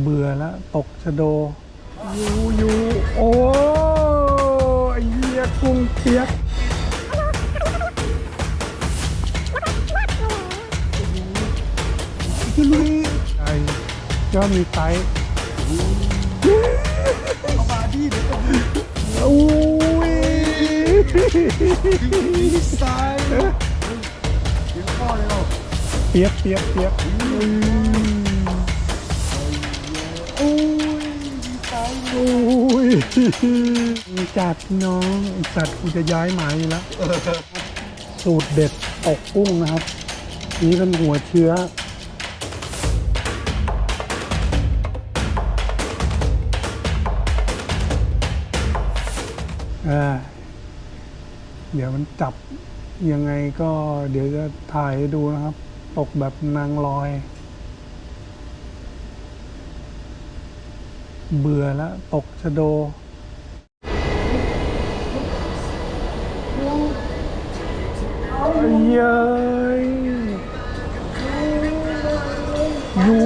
เบื่อแล้วตกชะโดยูยูโอ้ไอ้เหี้ยกุ้งเปียกจะลุยไอ้ก็มีไซส์เอามาดิเดี๋ยวก็มีอุ้ยดีไซน์เดี๋ยวพ่อเลยหรอเปียกเปียกเปียก จัดน้องไอ้สัตว์กูจะย้ายหมายแล้ว สูตรเด็ดตกกุ้งนะครับ นี่เป็นหัวเชื้อเดี๋ยวมันจับยังไงก็เดี๋ยวจะถ่ายให้ดูนะครับ ตกแบบนางลอย เบื่อแล้ว ตกชะโด เย้ยยู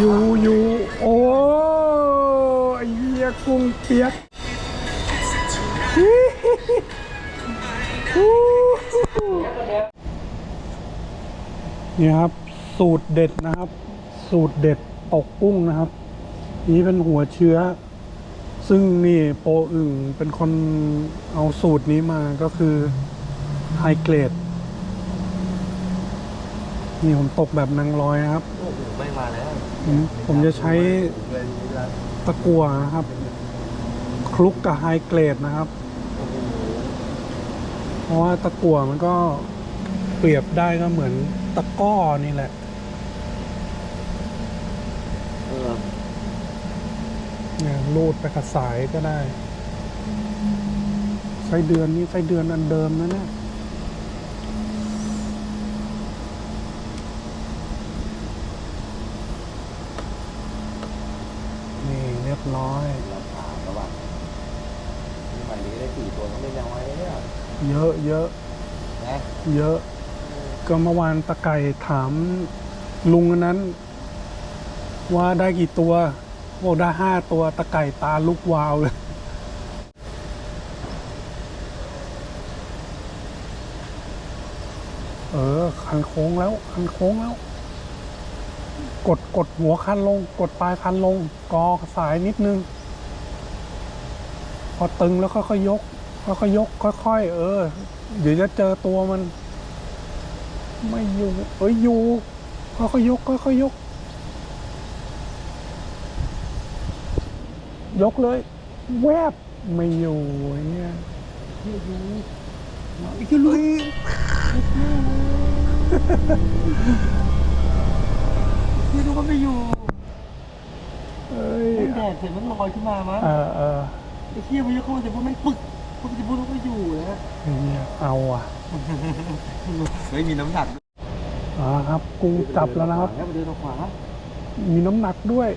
ยูยูโอ้ไอ้เหี้ยกุ้งเปียกนี่ครับ สูตรเด็ดนะครับ สูตรเด็ดตกกุ้งนะครับ นี่เป็นหัวเชื้อ ซึ่งนี่โปรอึ่งเป็นคนเอาสูตรนี้มาก็คือไฮเกรด นี่ผมตกแบบนางลอยนะครับ โอ้โหไม่มาแล้วผมผมจะใช้ตะกั่วนะครับ คลุกกับไฮเกรดนะครับ เพราะว่าตะกั่วมันก็เปรียบได้ก็เหมือนตะกร้อนี่แหละ เออ เนี่ยรูดไปกับสายก็ได้ ไส้เดือนนี่ไส้เดือนอันเดิมนะเนี่ยนี่เรียบร้อยเราถามแล้วว่านี่ใหม่นี้ได้สี่ตัวต้องเป็นยังไงเนี่ยเยอะเยอะนะเยอะ ก็เมื่อวานตะไก่ถามลุงอันนั้น ว่าได้กี่ตัว บอกได้ห้าตัวตะไก่ตาลุกวาวเลยเออ คันโค้งแล้ว คันโค้งแล้ว กดกดหัวคันลง กดปลายคันลง กอสายนิดนึง พอตึงแล้วค่อยๆยกค่อยๆยก ค่อยๆเออ เดี๋ยวจะเจอตัวมัน ไม่อยู่ เอ้ยอยู่ค่อยๆยกค่อยๆยก ยกเลย แวบไม่อยู่เนี่ยอีกลุยพี่ดูก็ไม่อยู่เอ้ยมันแดดเสร็จมันลอยขึ้นมามั้งเออเออไอ้เขี้ยมันจะเข้ามาจะพูดมันปึกพวกจะพูดก็อยู่นะเนี่ยเอาอะไม่มีน้ำหนักอ่าครับ กูจับแล้วนะครับแล้วเดินออกขวามีน้ำหนักด้วย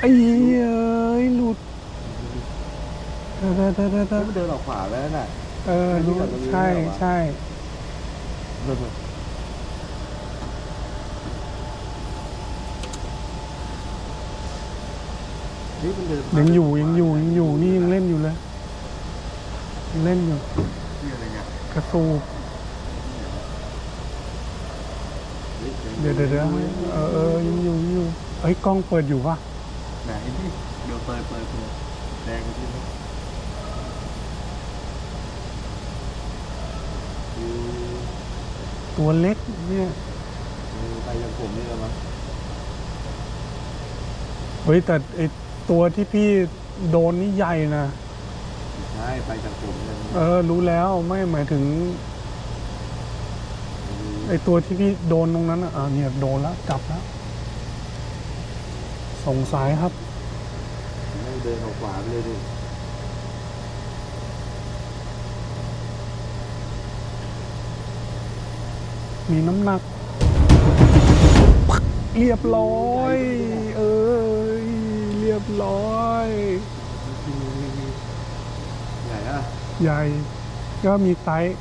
ไอ้เหี้ยเอ้ยหลุดเด้อเด้อเด้อเด้อเด้แล้อวมันเดินออกขวาแล้วน่ะ เออรู้ใช่ใช่นี่มันเดินยังอยู่ยังอยู่ยังอยู่นี่ยังเล่นอยู่เลยยังเล่นอยู่นี่อะไรเนี่ยกระสูบเดี๋ยวเดี๋ยวเดี๋ยวเออเออยังอยู่ยังอยู่เอ้ยกล้องเปิดอยู่ปะ ไหนนี่เดี๋ยวเปิดเปิดเปิดแดงที่นี่ตัวเล็กเนี่ยไปยังผมนี่แล้วมั้งเฮ้ยแต่ไอตัวที่พี่โดนนี่ใหญ่นะใช่ไปจากผมเลยเออ รู้แล้วไม่หมายถึงไอตัวที่พี่โดนตรงนั้นอะอ่าเนี่ยโดนแล้วจับแล้วส่งสายครับไม่ เดินออกขวาไปเลยดิมีน้ำหนัก เรียบร้อย เอ้ยเรียบร้อยไหนอะใหญ่ ก็มีไซส์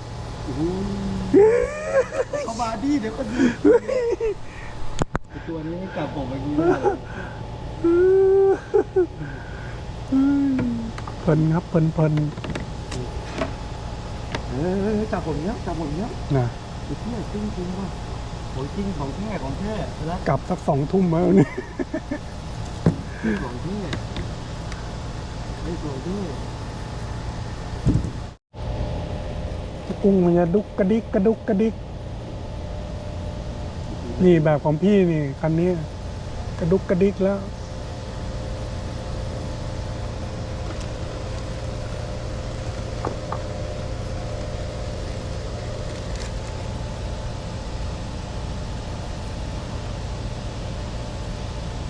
เข้ามาดิเดี๋ยวก็ดูตัวนี้ไม่กลับผมเมื่อกี้เลย เพลินครับเพลินเพลินเฮ้ยจับผมเนี้ยจับผมเนี้ยนะไอ้เที่ยจริงจริงว่ะโหจริงของแท้ของแท้แล้วกลับสักสองทุ่มแล้วนี่ของแท้ไอ้ของแท้กุ้งมันจะดุกกระดิกกระดุกกระดิก นี่แบบของพี่นี่คันนี้ กระดุกกระดิกแล้ว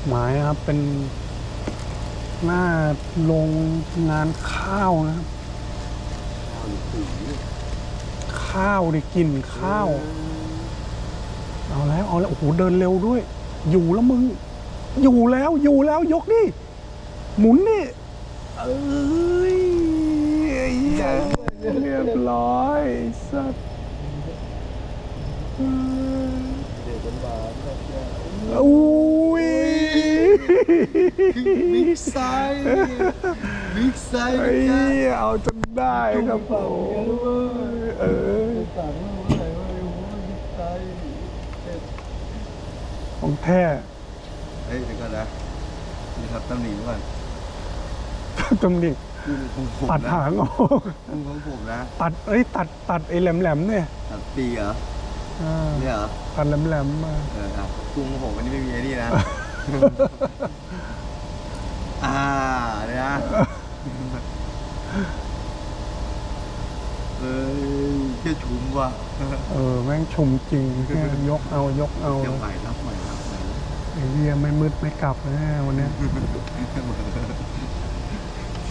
หมายครับเป็นหน้าโรงงานข้าวนะครับ ข้าวดิกลิ่นข้าว เอาแล้วเอาแล้วโอ้โหเดินเร็วด้วย อยู่แล้วมึง อยู่แล้วอยู่แล้วยกดิหมุนนี่เอ้ยเรียบร้อยไอ้สัตว์เอ้ยเด็กบานๆแบบเนี้ยอุ้ บิ๊กไซส์บิ๊กไซส์ไอ้นะเหี้ยเอาจนได้ครับผมเออของแท้เฮ้ยเดี๋ยวก่อนนะนี่ครับตำหนิก่อนตำหนิตัดหางออกกุ้งของผมนะ ตัดเอ้ยตัดตัดไอ้แหลมๆเนี่ย ตัดปีเหรอเนี่ยเหรอ ตัดแหลมๆมาเออครับกุ้งของผมอันนี้ไม่มีไอ้นี่นะ อ่าเนี่ยนะเอ้ยเชี่ยชุ้มว่ะเออ แม่งชมจริงแค่ยกเอายกเอาเดี๋ยวใหม่รับใหม่รับใหม่ไอ้เหี้ยไม่มืดไม่กลับแน่วันเนี้ย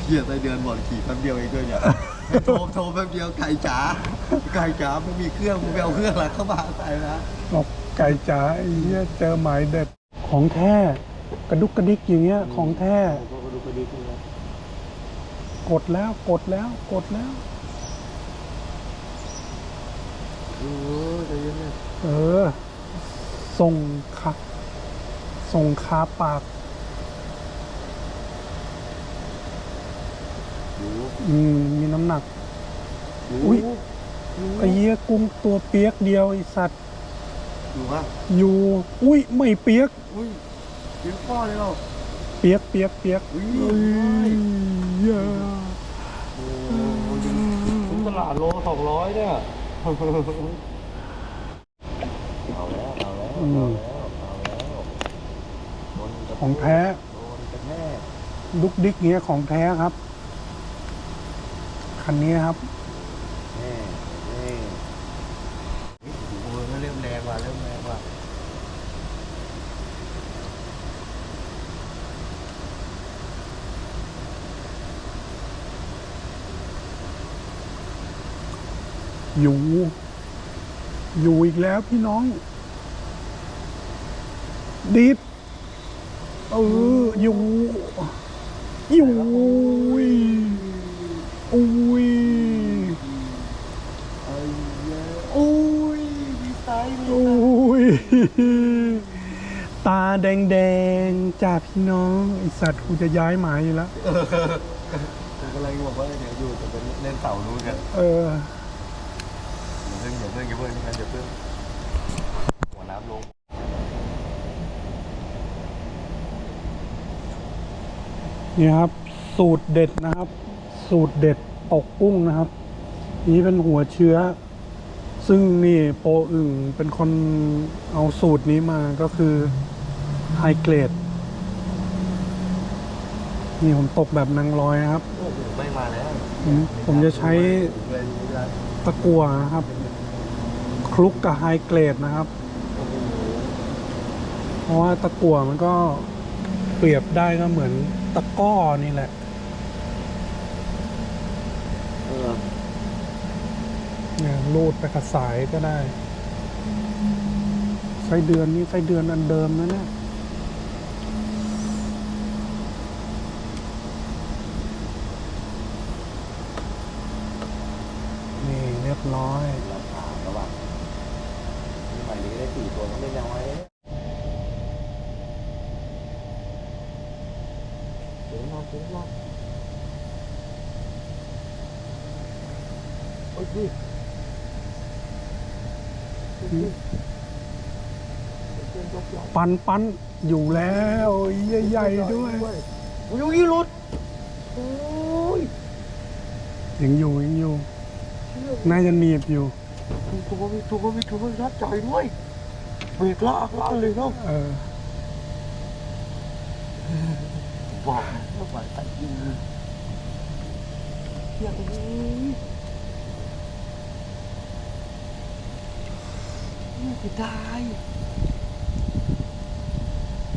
เหี้ยไส้เดือนหมดขี่แป๊บเดียวเองด้วยเนี่ยโทรโทรแป๊บเดียวไก่จ๋าไก่จ๋าไม่มีเครื่องมึงไปเอาเครื่องหลังเข้ามาใส่นะบอกไก่จ๋าไอ้เหี้ยเจอหมายเด็ด ของแท้กระดุกกระดิกอย่างเงี้ย ของแท้ก็ดูไปดีขึ้นนะกดแล้วกดแล้วกดแล้วโอ้ใจเย็นเนี่ยเออส่งขาส่งคาปากอืมมีน้ำหนักอุ๊ยไอ้เหี้ยกุ้งตัวเปียกเดียวไอสัตว์ ดูว่าอยู่ อุ้ยไม่เปียก อุ้ยเลี้ยงพ่อเลยเหรอเปียกเปียกเปียกอุ้ยเอ้ยเหี้ยโอ้ยถึงตลาดโลสองร้อยเนี่ยเอาแล้วเอาแล้วเอาแล้วเอาแล้วโดนกระของแท้โดนกระแทกดุกดิกเงี้ยของแท้ครับ คันนี้ครับ แน่แน่เฮ้ยโอ้โหเริ่มแรงว่ะเริ่มแรงว่ะ อยู่ อยู่อีกแล้วพี่น้อง ดิดเอออยู่อยู่อุ้ยอุ้ยไอ้เหี้ยโอ้ยมีไซส์มีไซอุ้ส์ยตาแดงๆจากพี่น้องไอสัตว์กูจะย้ายหมายอยู่แล้วผมกำลังบอกว่าเดี๋ยวอยู่จะเป็นเล่นเสานู้นกัน เอออย่าเพิ่งอย่าเพิ่งอย่าเพิ่งอย่าเพิ่งหัวน้ำลงนี่ครับ สูตรเด็ดนะครับ สูตรเด็ดตกกุ้งนะครับ นี่เป็นหัวเชื้อ ซึ่งนี่โปรอึ่งเป็นคนเอาสูตรนี้มาก็คือไฮเกรดนี่ผมตกแบบนางลอยนะครับโอ้โหไม่มาแล้ว ผมผมจะใช้ตะกั่วนะครับ คลุกกับไฮเกรดนะครับโอ้โหเพราะว่าตะกั่วมันก็เปรียบได้ก็เหมือนตะกร้อนี่แหละเออเนี่ยรูดไปกับสายก็ได้ ไส้เดือนนี่ไส้เดือนอันเดิมนะเนี่ยนี่เรียบร้อย หรือได้สี่ตัวก็ไม่แน้อยเดี๋ยวมาเดี๋ยวมาโอ้ยปันปันอยู่แล้วใหญ่ๆด้วยโอ้ยรุดโอ้ยยังอยู่ยังอยู่น่าจะหนีบอยู่ มีตัวมีตัวมีตัวรัดใจด้วยเบรกลากลั่นเลยเนาะเออว้าวไม่ไหวแต่ยิงเชี่ยเลยนี่จะได้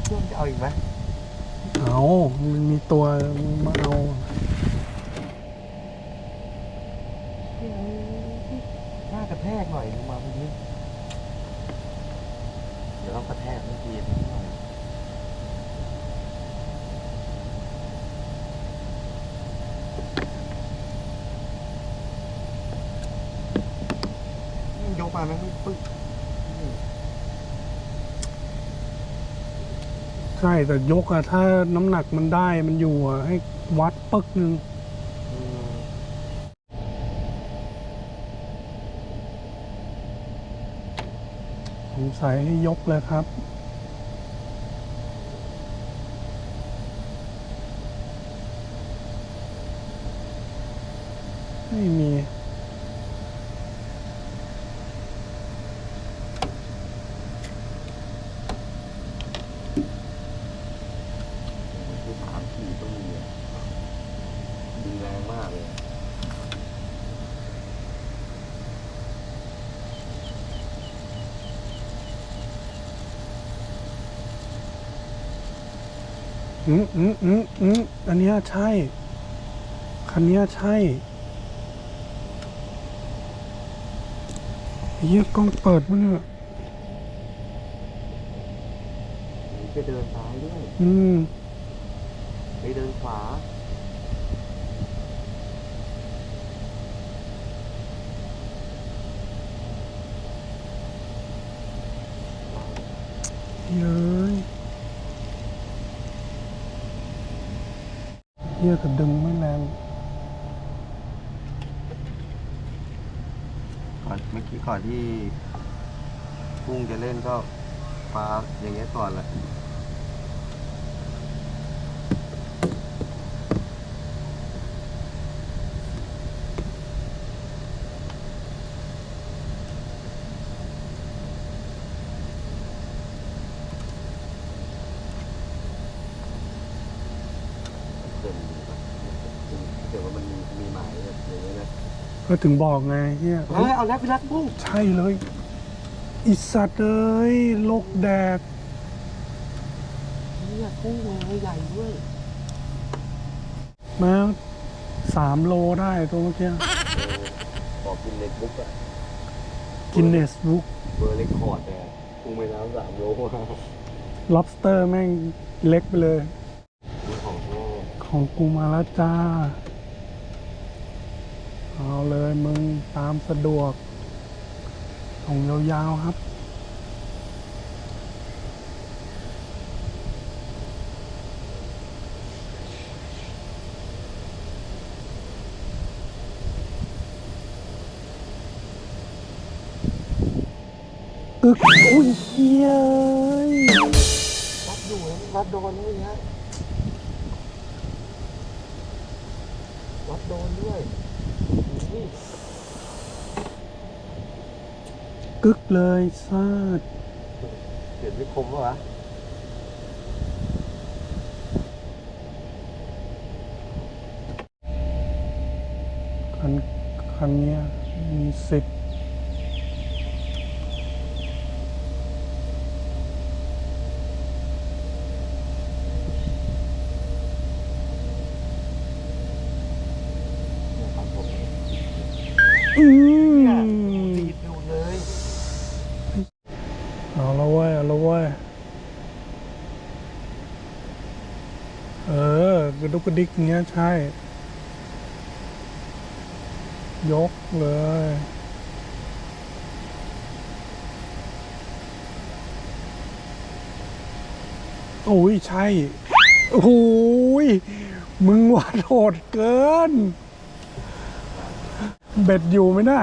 เพื่อนจะเอาอีกไหมเอามันมีตัวมาเอา เฮ้ยหน้ากระแทกหน่อยลงมาเมื่อกี้ เดี๋ยวต้องกระแทกเมื่อกี้นิดหน่อยยกมาแม่งไม่ปึ๊กใช่แต่ยกอะถ้าน้ำหนักมันได้มันอยู่อะให้วัดปึ๊กหนึ่ง สงสัยให้ยกเลยครับ ไม่มี คือสามขีดต้องมีอะดีแรงมากเลย อืมอืมอืมอืมอันเนี้ยใช่ คันเนี้ยใช่เยี่ยกล้องเปิดมั้งเนี่ยนี่ไปเดินซ้ายด้วยอืมไปเดินขวา เย้ย เยี่ยแต่ดึงไม่แรงก่อนเมื่อกี้ก่อนที่กุ้งจะเล่นก็ปลาอย่างเงี้ยก่อนแหละเกินเดี๋ยวว่ามันมีมีหมายแบบอย่างเงี้ยนะ ก็ถึงบอกไงเฮียเฮ้ยเอาแล้วพี่รักกุ้งใช่เลยอิสัตว์เอ้ยโลกแดกเนี่ยกุ้งเลยใหญ่ด้วยมาสามโลได้ตัวเมื่อกี้ขอกินเล็กบุ๊กอะกินเนสบุ๊กเบอร์เล็กคอร์ดเนี่ยกุ้งไปน้ำสามโล lobster แม่งเล็กไปเลย ของโลกของกูมาแล้วจ้า เอาเลยมึงตามสะดวกส่งยาวๆครับอึกอุ้ยเฮียเอ้ยรัดอยู่รัดโดนด้วยนะรัดโดนด้วย กึกเลยซาดเห็นไม่คมปะวะคันคันเนี้ยมีสิบ เนี่ยครับผม อืม ติดอยู่เลย เอาละเว้ยเอาละเว้ยเออก ระดุกกระดิกเงี้ย ใช่ ยกเลย โอ้ย ใช่ โอ้ย มึงวาดโหดเกิน เบ็ดอยู่ไหมนะ